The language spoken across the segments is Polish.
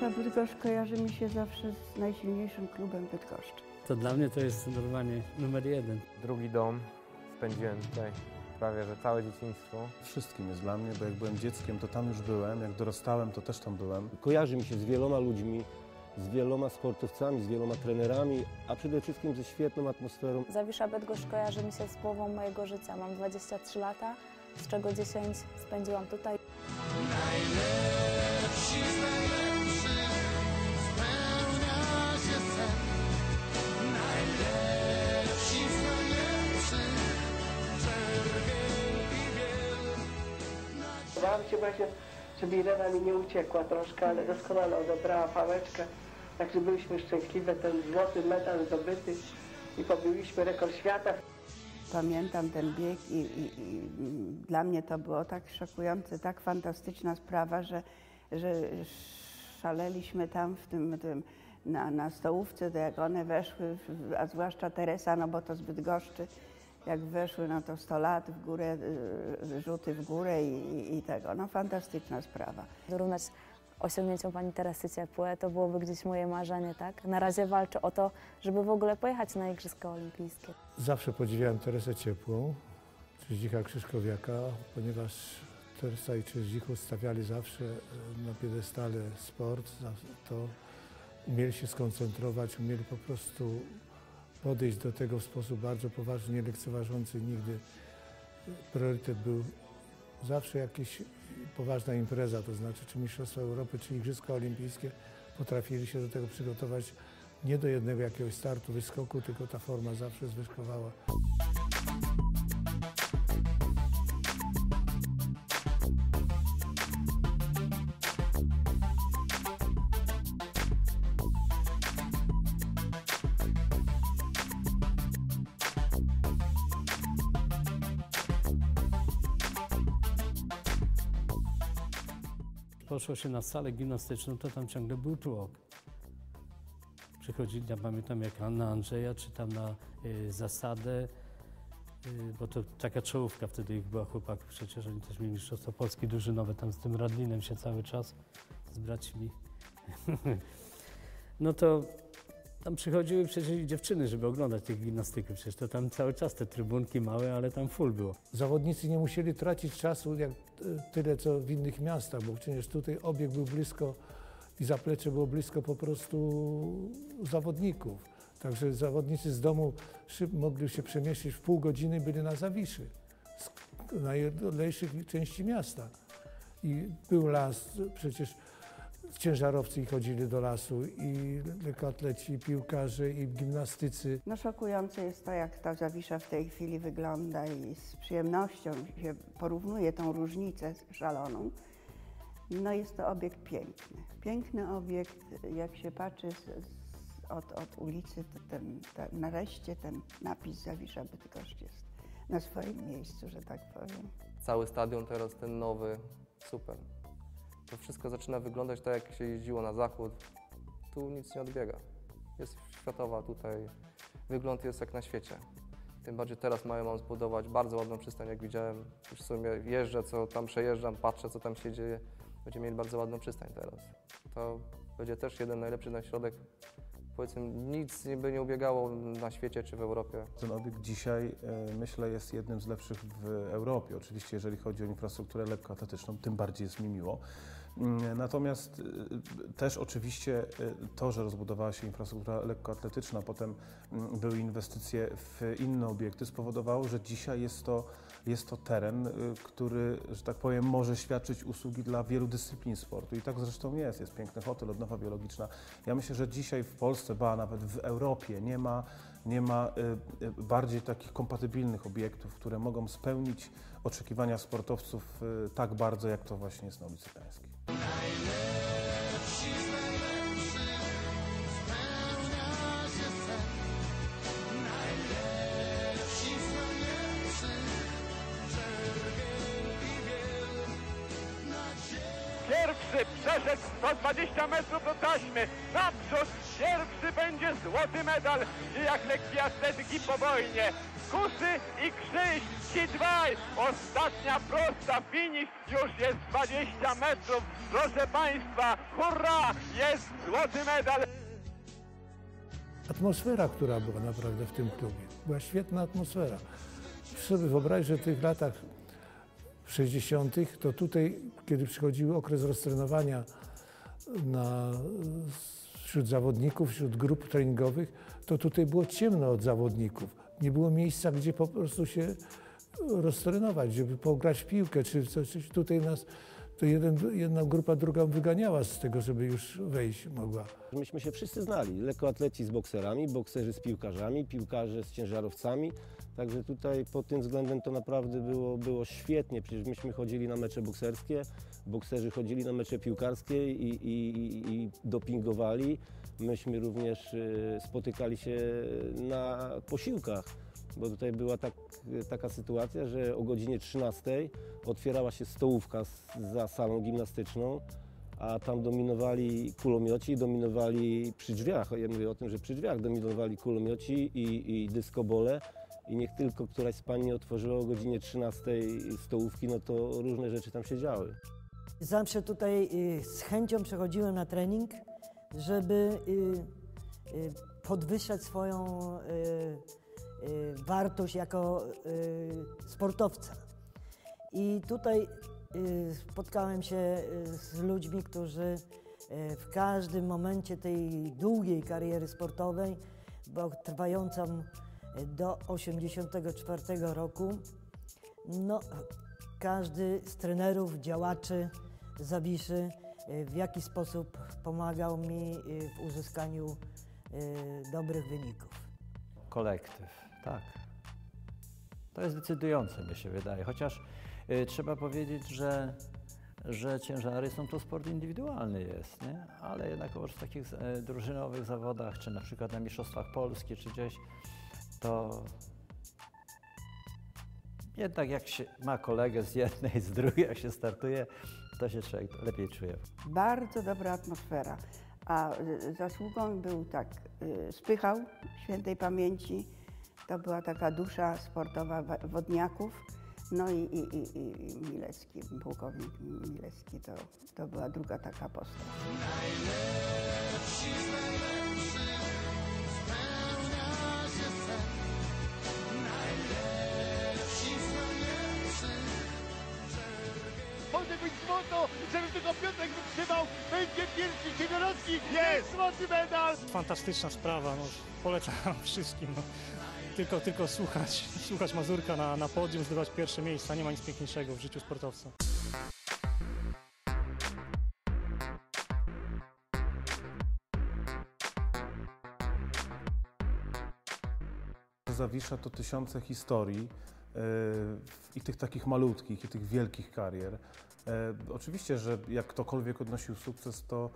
Zawisza Bydgoszcz kojarzy mi się zawsze z najsilniejszym klubem Bydgoszczy. To dla mnie to jest normalnie numer jeden. Drugi dom spędziłem tutaj prawie że całe dzieciństwo. Wszystkim jest dla mnie, bo jak byłem dzieckiem, to tam już byłem, jak dorastałem, to też tam byłem. Kojarzy mi się z wieloma ludźmi, z wieloma sportowcami, z wieloma trenerami, a przede wszystkim ze świetną atmosferą. Zawisza Bydgoszcz kojarzy mi się z połową mojego życia. Mam 23 lata, z czego 10 spędziłam tutaj. Bałam się właśnie, żeby Irena mi nie uciekła troszkę, ale doskonale odebrała pałeczkę. Także byliśmy szczęśliwe, ten złoty medal zdobyty i pobiliśmy rekord świata. Pamiętam ten bieg i, i, i dla mnie to było tak szokujące, tak fantastyczna sprawa, że, że szaleliśmy tam w tym, tym na, na stołówce, to jak one weszły, a zwłaszcza Teresa, no bo to zbyt goszczy, jak weszły, no to 100 lat w górę, y, rzuty w górę i, i, tego. No fantastyczna sprawa. Wyrównać osiągnięciom pani Teresy Ciepłe, to byłoby gdzieś moje marzenie, tak? Na razie walczę o to, żeby w ogóle pojechać na Igrzyska Olimpijskie. Zawsze podziwiałem Teresę Ciepłą, Czyździka Krzyszkowiaka, ponieważ Teresa i Czyździch stawiali zawsze e, na piedestale sport, to umieli się skoncentrować, umieli po prostu podejść do tego w sposób bardzo poważny, nie lekceważący nigdy. Priorytet był zawsze jakaś poważna impreza, to znaczy czy Mistrzostwa Europy, czy Igrzyska Olimpijskie, potrafili się do tego przygotować nie do jednego jakiegoś startu, wyskoku, tylko ta forma zawsze zwyżkowała. Poszło się na salę gimnastyczną, to tam ciągle był tłok. Przychodzili, ja pamiętam jak na Andrzeja, czy tam na y, zasadę, y, bo to taka czołówka wtedy ich była chłopaków, przecież oni też mieli mistrzostwo Polski drużynowe, tam z tym Radlinem się cały czas, z braćmi. no to tam przychodziły przecież dziewczyny, żeby oglądać tych gimnastykę, przecież to tam cały czas te trybunki małe, ale tam full było. Zawodnicy nie musieli tracić czasu jak e, tyle, co w innych miastach, bo przecież tutaj obieg był blisko i zaplecze było blisko po prostu zawodników. Także zawodnicy z domu szyb, mogli się przemieścić w pół godziny, byli na Zawiszy, z najodlejszych części miasta. I był las, przecież ciężarowcy chodzili do lasu, i lekkoatleci, i piłkarze, i gimnastycy. No szokujące jest to, jak ta Zawisza w tej chwili wygląda i z przyjemnością się porównuje tą różnicę szaloną. No jest to obiekt piękny. Piękny obiekt, jak się patrzy z, z, od, od ulicy, to ten, ten, nareszcie ten napis Zawisza Bydgoszcz jest na swoim miejscu, że tak powiem. Cały stadion teraz ten nowy, super. To wszystko zaczyna wyglądać tak, jak się jeździło na zachód. Tu nic nie odbiega. Jest światowa tutaj, wygląd jest jak na świecie. Tym bardziej teraz mają nam zbudować bardzo ładną przystań, jak widziałem. Już w sumie jeżdżę, co tam przejeżdżam, patrzę, co tam się dzieje. Będziemy mieli bardzo ładną przystań teraz. To będzie też jeden najlepszy na środek. Powiedzmy, nic by nie ubiegało na świecie czy w Europie. Ten obiekt dzisiaj, e, myślę, jest jednym z lepszych w Europie. Oczywiście, jeżeli chodzi o infrastrukturę lekkoatletyczną, tym bardziej jest mi miło. Mm, Natomiast e, też oczywiście e, to, że rozbudowała się infrastruktura lekkoatletyczna, potem mm, były inwestycje w inne obiekty, spowodowało, że dzisiaj jest to, jest to teren, y, który, że tak powiem, może świadczyć usługi dla wielu dyscyplin sportu. I tak zresztą jest. Jest piękny hotel, odnowa biologiczna. Ja myślę, że dzisiaj w Polsce, ba nawet w Europie nie ma, nie ma y, y, bardziej takich kompatybilnych obiektów, które mogą spełnić oczekiwania sportowców y, tak bardzo, jak to właśnie jest na ulicy Gdańskiej. Najlepsi z spełnia się sen. Najlepsi Pierwszy przeszedł 120 metrów do taśmy. Naprzód pierwszy będzie złoty medal. I jak lekki atletyki po wojnie. Kusy i krzyż, ci dwaj. Ostatnia prosta, finish już jest 20 metrów. Proszę Państwa, hurra, jest złoty medal. Atmosfera, która była naprawdę w tym klubie. Była świetna atmosfera. Proszę sobie wyobrazić, że w tych latach 60. to tutaj, kiedy przychodził okres roztrenowania na, wśród zawodników, wśród grup treningowych, to tutaj było ciemno od zawodników. Nie było miejsca, gdzie po prostu się roztrenować, żeby pograć w piłkę, czy coś. Tutaj nas, to jeden, jedna grupa drugą wyganiała z tego, żeby już wejść mogła. Myśmy się wszyscy znali. Lekkoatleci z bokserami, bokserzy z piłkarzami, piłkarze z ciężarowcami. Także tutaj pod tym względem to naprawdę było, było świetnie. Przecież myśmy chodzili na mecze bokserskie, bokserzy chodzili na mecze piłkarskie i, i, i- dopingowali. Myśmy również y, spotykali się na posiłkach, bo tutaj była tak, taka sytuacja, że o godzinie 13 otwierała się stołówka za salą gimnastyczną a tam dominowali kulomioci, dominowali przy drzwiach, ja mówię o tym, że przy drzwiach dominowali kulomioci i, i dyskobole i niech tylko któraś z pań nie otworzyła o godzinie 13 stołówki, no to różne rzeczy tam się działy. Zawsze tutaj y, z chęcią przechodziłem na trening, żeby y, y, podwyższać swoją wartość jako y, sportowca. I tutaj y, spotkałem się y, z ludźmi, którzy y, w każdym momencie tej długiej kariery sportowej, bo trwającą y, do 1984 roku, no, każdy z trenerów, działaczy Zawiszy y, w jaki sposób pomagał mi y, w uzyskaniu y, dobrych wyników. kolektyw, tak. To jest decydujące, mi się wydaje. Chociaż y, trzeba powiedzieć, że, że ciężary są to sport indywidualny jest, nie? Ale jednakowoż w takich e, drużynowych zawodach, czy na przykład na Mistrzostwach Polski, czy gdzieś, to jednak jak się ma kolegę z jednej, z drugiej, jak się startuje, to się człowiek lepiej czuje. Bardzo dobra atmosfera. A y, zasługą był tak, y, Spychał świętej pamięci, to była taka dusza sportowa wa- wodniaków, no i, i, i, i Milecki, pułkownik Milecki, to, to była druga taka postać. Najlepsi z najlepszych spełnia się sen. Najlepsi z najlepszych Może być złoto, żeby tylko Piotrek wytrzymał. Będzie pierwszy ciężarowski. Jest złoty medal. Fantastyczna sprawa, no, polecam wszystkim. No. Tylko, tylko słuchać, słuchać Mazurka na, na podium, zdobywać pierwsze miejsca, nie ma nic piękniejszego w życiu sportowca. Zawisza to tysiące historii e, i tych takich malutkich, i tych wielkich karier. E, Oczywiście, że jak ktokolwiek odnosił sukces, to,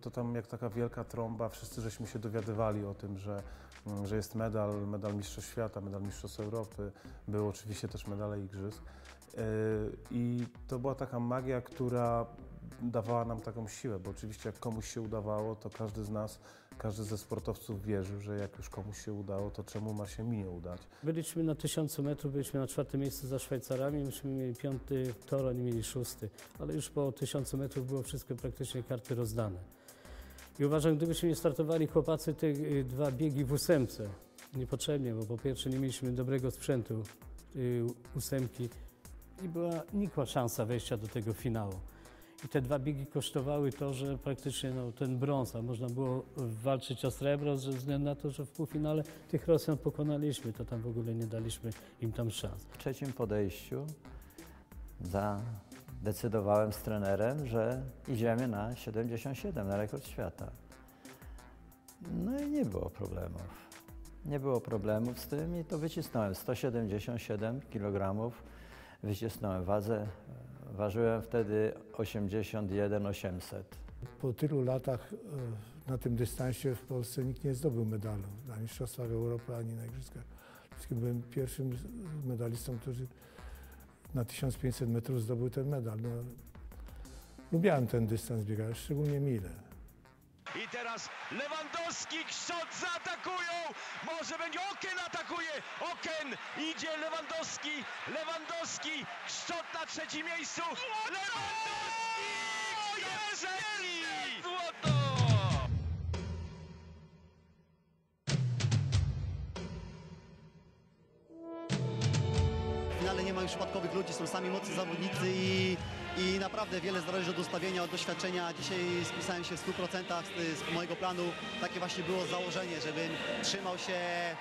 to tam jak taka wielka trąba, wszyscy żeśmy się dowiadywali o tym, że, mm, że jest medal, medal Mistrzostw Świata, medal Mistrzostw Europy, były oczywiście też medale Igrzysk. E, I to była taka magia, która dawała nam taką siłę, bo oczywiście jak komuś się udawało, to każdy z nas, każdy ze sportowców wierzył, że jak już komuś się udało, to czemu ma się mi nie udać. Byliśmy na tysiącu metrów, byliśmy na czwartym miejscu za Szwajcarami, myśmy mieli piąty tor, oni mieli szósty, ale już po tysiącu metrów było wszystko praktycznie karty rozdane. I uważam, gdybyśmy nie startowali chłopacy te y, dwa biegi w ósemce, niepotrzebnie, bo po pierwsze nie mieliśmy dobrego sprzętu y, ósemki i była nikła szansa wejścia do tego finału. I te dwa biegi kosztowały to, że praktycznie no, ten brąz, a można było walczyć o srebro ze względu na to, że w półfinale tych Rosjan pokonaliśmy, to tam w ogóle nie daliśmy im tam szans. W trzecim podejściu zadecydowałem z trenerem, że idziemy na 77, na rekord świata. No i nie było problemów. Nie było problemów z tym i to wycisnąłem. 177 kg wycisnąłem wadze. Ważyłem wtedy 81 800. Po tylu latach e, na tym dystansie w Polsce nikt nie zdobył medalu na Mistrzostwach Europy ani na Igrzyskach. Byłem pierwszym medalistą, który na 1500 metrów zdobył ten medal. No, lubiałem ten dystans biegać, szczególnie mile. I teraz Lewandowski, Kształt zaatakują! Może będzie Oken atakuje! Oken idzie Lewandowski! Lewandowski! Kształt na trzecim miejscu! Lewandowski! Złoto! W finale nie ma przypadkowych ludzi, są sami mocni zawodnicy i, i naprawdę wiele zależy od ustawienia, od doświadczenia. Dzisiaj spisałem się w 100% z, z mojego planu. Takie właśnie było założenie, żebym trzymał się e,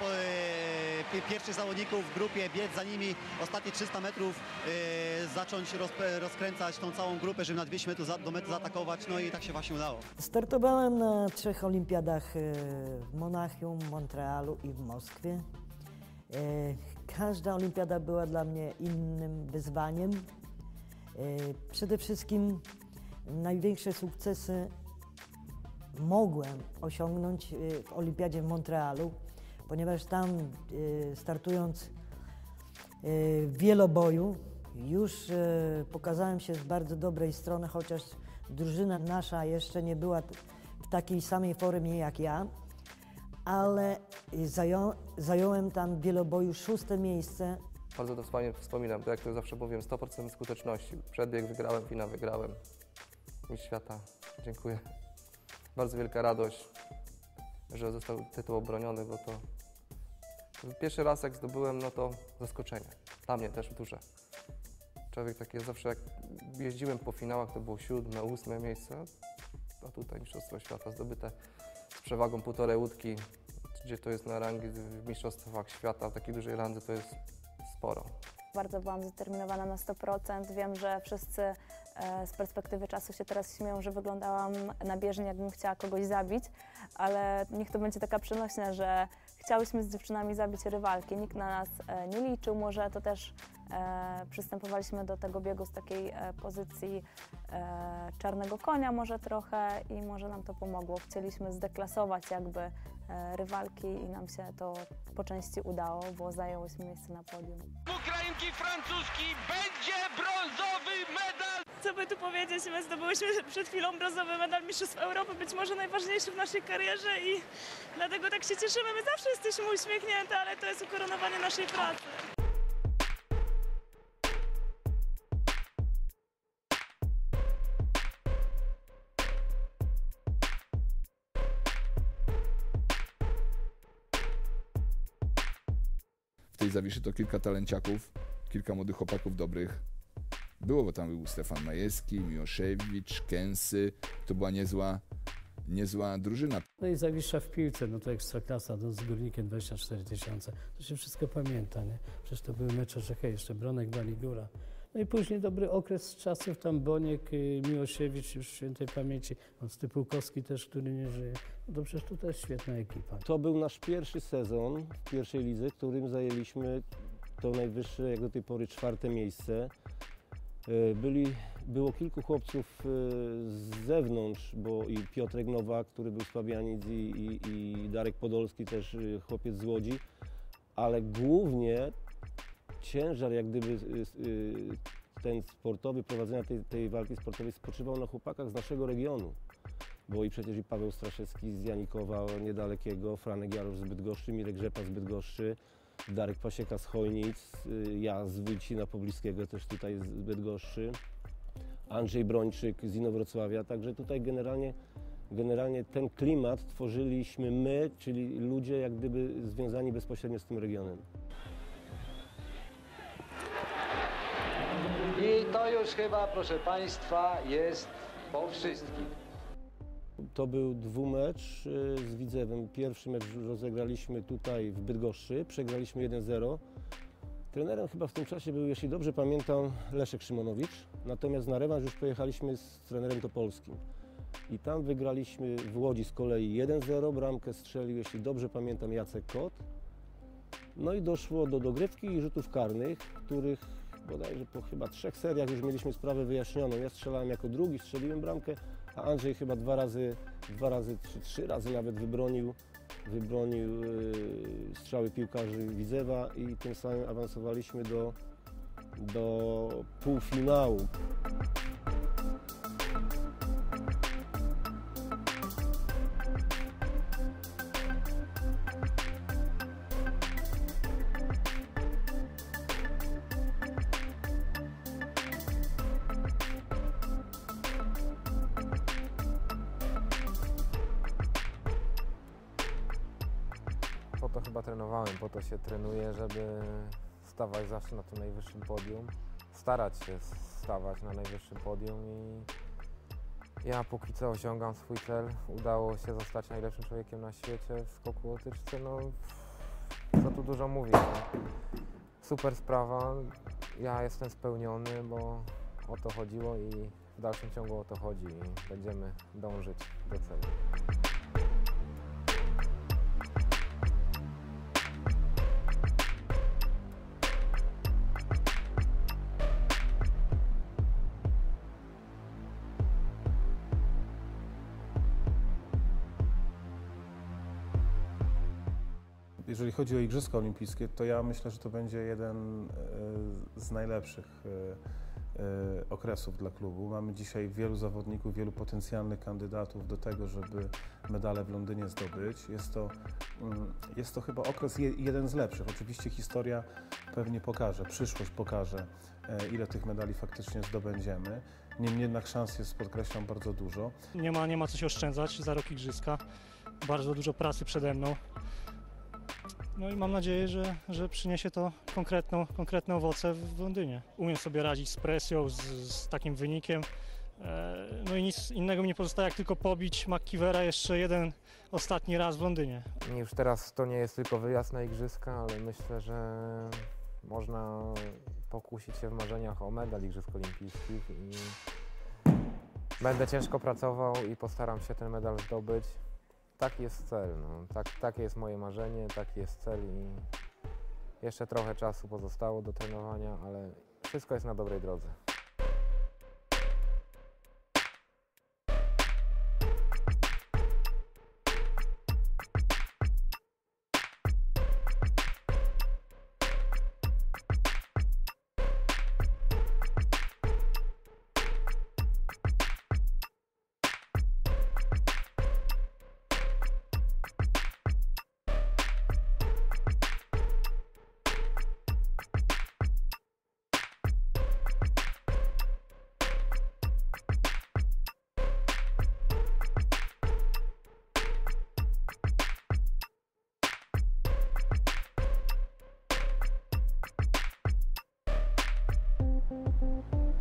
po, e, pi- pierwszych zawodników w grupie, biec za nimi ostatnie 300 metrów, e, zacząć rozp- rozkręcać tą całą grupę, żeby na 200 metrów za, do mety zaatakować. No i tak się właśnie udało. Startowałem na trzech olimpiadach w Monachium, Montrealu i w Moskwie. E, Każda olimpiada była dla mnie innym wyzwaniem. E, Przede wszystkim największe sukcesy mogłem osiągnąć e, w olimpiadzie w Montrealu, ponieważ tam startując w wieloboju już pokazałem się z bardzo dobrej strony, chociaż drużyna nasza jeszcze nie była w takiej samej formie jak ja, ale zajął, zająłem tam w wieloboju szóste miejsce. Bardzo to wspaniale wspominam, to jak to zawsze mówiłem, 100% skuteczności. Przedbieg wygrałem, finał wygrałem. Mistrz świata, dziękuję. Bardzo wielka radość, że został tytuł obroniony, bo to pierwszy raz jak zdobyłem, no to zaskoczenie. Dla mnie też duże. Człowiek taki zawsze jak jeździłem po finałach, to było siódme, ósme miejsce, a tutaj Mistrzostwo Świata zdobyte przewagą półtorej łódki, gdzie to jest na rangi w Mistrzostwach Świata, w takiej dużej randze to jest sporo. Bardzo byłam zdeterminowana na 100%. Wiem, że wszyscy e, z perspektywy czasu się teraz śmieją, że wyglądałam na bieżni, jakbym chciała kogoś zabić, ale niech to będzie taka przenośnia, że chciałyśmy z dziewczynami zabić rywalki. Nikt na nas e, nie liczył. Może to też e, przystępowaliśmy do tego biegu z takiej e, pozycji e, czarnego konia może trochę i może nam to pomogło. Chcieliśmy zdeklasować jakby e, rywalki i nam się to po części udało, bo zajęłyśmy miejsce na podium. Ukrainki francuski będzie brązowy medal! Co by tu powiedzieć, my zdobyłyśmy przed chwilą brązowy medal Mistrzostw Europy, być może najważniejszy w naszej karierze i dlatego tak się cieszymy. My zawsze jesteśmy uśmiechnięte, ale to jest ukoronowanie naszej pracy. W tej zawiszy to kilka talenciaków, kilka młodych chłopaków dobrych. Było, bo tam był Stefan Majewski, Miłoszewicz, Kęsy. To była niezła, niezła drużyna. No i Zawisza w piłce, no to ekstraklasa, no z Górnikiem 24 tysiące. To się wszystko pamięta, nie? Przecież to były mecze, że hej, jeszcze Bronek, Baligura. No i później dobry okres z czasów, tam Boniek, y, Miłoszewicz już w świętej pamięci, on Stypułkowski też, który nie żyje. No to przecież to też świetna ekipa. To był nasz pierwszy sezon w pierwszej lidze, w którym zajęliśmy to najwyższe, jak do tej pory, czwarte miejsce. E, Byli, było kilku chłopców e, z zewnątrz, bo i Piotrek Nowak, który był z Fabianic i, i, i Darek Podolski, też e, chłopiec z Łodzi, ale głównie ciężar jak gdyby ten sportowy, prowadzenia tej, tej walki sportowej spoczywał na chłopakach z naszego regionu. Bo i przecież i Paweł Straszewski z Janikowa niedalekiego, Franek Jarosz z Bydgoszczy, Mirek Rzepa z Bydgoszczy, Darek Pasieka z Chojnic, y, ja z Wójcina Pobliskiego też tutaj z Bydgoszczy, Andrzej Brończyk z Inowrocławia, także tutaj generalnie, generalnie ten klimat tworzyliśmy my, czyli ludzie jak gdyby związani bezpośrednio z tym regionem. I to już chyba, proszę Państwa, jest po wszystkim. To był dwumecz y, z Widzewem. Pierwszy mecz rozegraliśmy tutaj w Bydgoszczy, przegraliśmy 1-0. Trenerem chyba w tym czasie był, jeśli dobrze pamiętam, Leszek Szymonowicz. Natomiast na rewanż już pojechaliśmy z trenerem Topolskim. I tam wygraliśmy w Łodzi z kolei 1-0. Bramkę strzelił, jeśli dobrze pamiętam, Jacek Kot. No i doszło do dogrywki i rzutów karnych, których bodajże po chyba trzech seriach już mieliśmy sprawę wyjaśnioną. Ja strzelałem jako drugi, strzeliłem bramkę, a Andrzej chyba dwa razy, dwa razy czy trzy razy nawet wybronił, wybronił yy, strzały piłkarzy Widzewa i tym samym awansowaliśmy do, do półfinału. Chyba trenowałem, po to się trenuje, żeby stawać zawsze na tym najwyższym podium, starać się stawać na najwyższym podium i ja póki co osiągam swój cel. Udało się zostać najlepszym człowiekiem na świecie w skoku o tyczce, no co tu dużo mówić. No. Super sprawa, ja jestem spełniony, bo o to chodziło i w dalszym ciągu o to chodzi i będziemy dążyć do celu. Jeżeli chodzi o Igrzyska Olimpijskie, to ja myślę, że to będzie jeden e, z najlepszych e, e, okresów dla klubu. Mamy dzisiaj wielu zawodników, wielu potencjalnych kandydatów do tego, żeby medale w Londynie zdobyć. Jest to, mm, jest to chyba okres je, jeden z lepszych. Oczywiście historia pewnie pokaże, przyszłość pokaże, ile tych medali faktycznie zdobędziemy. Niemniej jednak szans jest, podkreślam, bardzo dużo. Nie ma, nie ma co się oszczędzać za rok igrzyska. Bardzo dużo pracy przede mną. No i mam nadzieję, że, że przyniesie to konkretną, konkretne owoce w Londynie. Umiem sobie radzić z presją, z, z takim wynikiem. E, No i nic innego mi nie pozostaje, jak tylko pobić McKeevera jeszcze jeden ostatni raz w Londynie. Już teraz to nie jest tylko wyjazd na igrzyska, ale myślę, że można pokusić się w marzeniach o medal Igrzysk Olimpijskich i będę ciężko pracował i postaram się ten medal zdobyć. Taki jest cel, no. tak, takie jest moje marzenie, taki jest cel i jeszcze trochę czasu pozostało do trenowania, ale wszystko jest na dobrej drodze.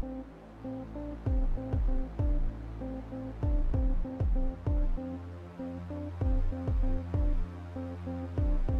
Thank you.